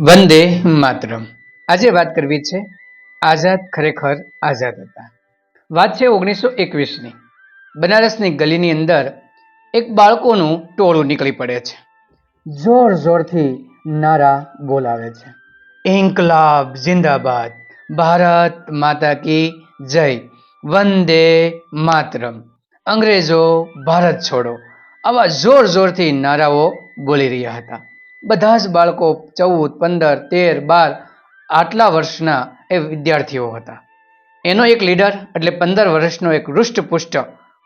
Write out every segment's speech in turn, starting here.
વંદે માતરમ. આજે વાત કરવી છે આઝાદ ખરેખર આઝાદ હતા. વાત છે ઓગણીસો એકવીસની. બનારસની ગલીની અંદર એક બાળકોનું ટોળું નીકળી પડે છે. જોર જોરથી નારા બોલાવે છે. ઇન્કલાબ જિંદાબાદ ભારત માતા કી જય. વંદે માતરમ. અંગ્રેજો ભારત છોડો. આવા જોર જોરથી નારાઓ બોલી રહ્યા હતા. બધા જ બાળકો ચૌદ, પંદર, તેર, બાર આટલા વર્ષના એ વિદ્યાર્થીઓ હતા. એનો એક લીડર એટલે પંદર વર્ષનો એક હૃષ્ટપુષ્ટ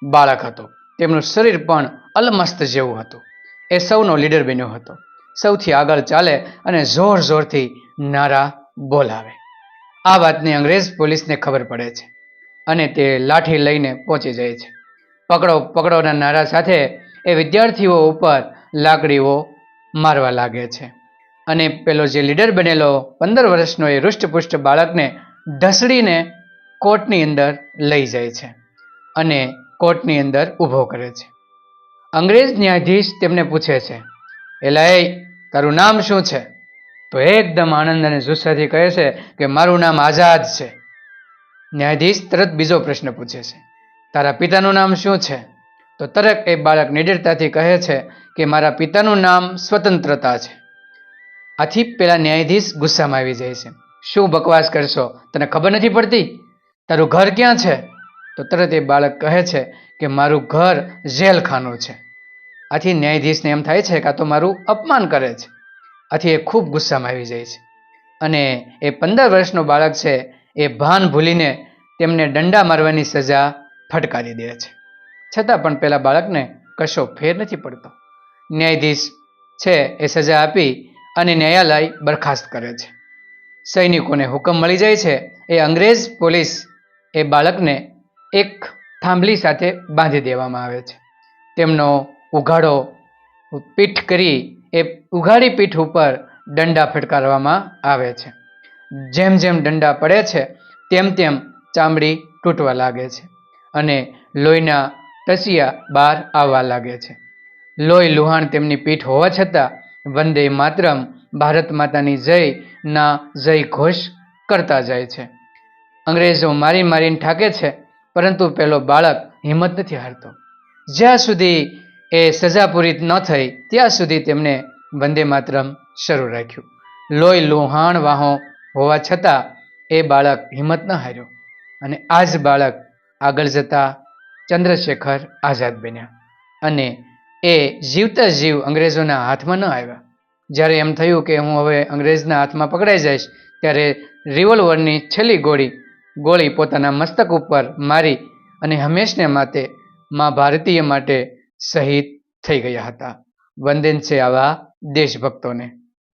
બાળક હતો. તેમનું શરીર પણ અલમસ્ત જેવું હતું. એ સૌનો લીડર બન્યો હતો. સૌથી આગળ ચાલે અને જોર જોરથી નારા બોલાવે. આ વાતની અંગ્રેજ પોલીસને ખબર પડે છે અને તે લાઠી લઈને પહોંચી જાય છે. પકડો, પકડોના નારા સાથે એ વિદ્યાર્થીઓ ઉપર લાકડીઓ મારવા લાગે છે. અને પેલો જે લીડર બનેલો પંદર વર્ષનો એ હૃષ્ટપુષ્ટ બાળકને ઢસડીને કોર્ટની અંદર લઈ જાય છે અને કોર્ટની અંદર ઊભો કરે છે. અંગ્રેજ ન્યાયાધીશ તેમને પૂછે છે એલા એ તારું નામ શું છે? તો એકદમ આનંદ અને જુસ્સાથી કહે છે કે, મારું નામ આઝાદ છે. ન્યાયાધીશ તરત બીજો પ્રશ્ન પૂછે છે, તારા પિતાનું નામ શું છે? તો તરત એ બાળક નિડરતાથી કહે છે કે મારા પિતાનું નામ સ્વતંત્રતા છે. આથી પેલા ન્યાયાધીશ ગુસ્સામાં આવી જાય છે. શું બકવાસ કરશો? તને ખબર નથી પડતી? તારું ઘર ક્યાં છે? તો તરત એ બાળક કહે છે કે મારું ઘર જેલખાનું છે. આથી ન્યાયાધીશને એમ થાય છે કે આ તો મારું અપમાન કરે છે. આથી એ ખૂબ ગુસ્સામાં આવી જાય છે. અને એ પંદર વર્ષનો બાળક છે, એ ભાન ભૂલીને તેમને દંડા મારવાની સજા ફટકારી દે છે. છતાં પણ પેલા બાળકને કશો ફેર નથી પડતો. ન્યાયાધીશ છે એ સજા આપી અને ન્યાયાલય બરખાસ્ત કરે છે. સૈનિકોને હુકમ મળી જાય છે એ અંગ્રેજ પોલીસ એ બાળકને એક થાંભલી સાથે બાંધી દેવામાં આવે છે. તેમનો ઉઘાડો પીઠ કરી એ ઉઘાડી પીઠ ઉપર દંડા ફટકારવામાં આવે છે. જેમ જેમ દંડા પડે છે, તેમ તેમ ચામડી તૂટવા લાગે છે અને લોહીના ટસિયા બહાર આવવા લાગે છે. લોહી લુહાણ તેમની પીઠ હોવા છતાં વંદે માતરમ, ભારત માતાની જય ના જય ઘોષ કરતા જાય છે. અંગ્રેજો મારી મારીને ઠાકે છે, પરંતુ પેલો બાળક હિંમત નથી હારતો. જ્યાં સુધી એ સજા પૂરી ન થઈ, ત્યાં સુધી તેમણે વંદે માતરમ શરૂ રાખ્યું. લોહી લુહાણ વાહો હોવા છતાં એ બાળક હિંમત ન હાર્યો. અને આ જ બાળક આગળ જતા ચંદ્રશેખર આઝાદ બન્યા અને એ જીવતા જીવ અંગ્રેજોના હાથમાં ન આવ્યા. જ્યારે એમ થયું કે હું હવે અંગ્રેજના હાથમાં પકડાઈ જઈશ, ત્યારે રિવોલ્વરની છેલ્લી ગોળી ગોળી પોતાના મસ્તક ઉપર મારી અને હંમેશને માટે મા ભારતીય માટે શહીદ થઈ ગયા હતા. વંદન છે આવા દેશભક્તોને.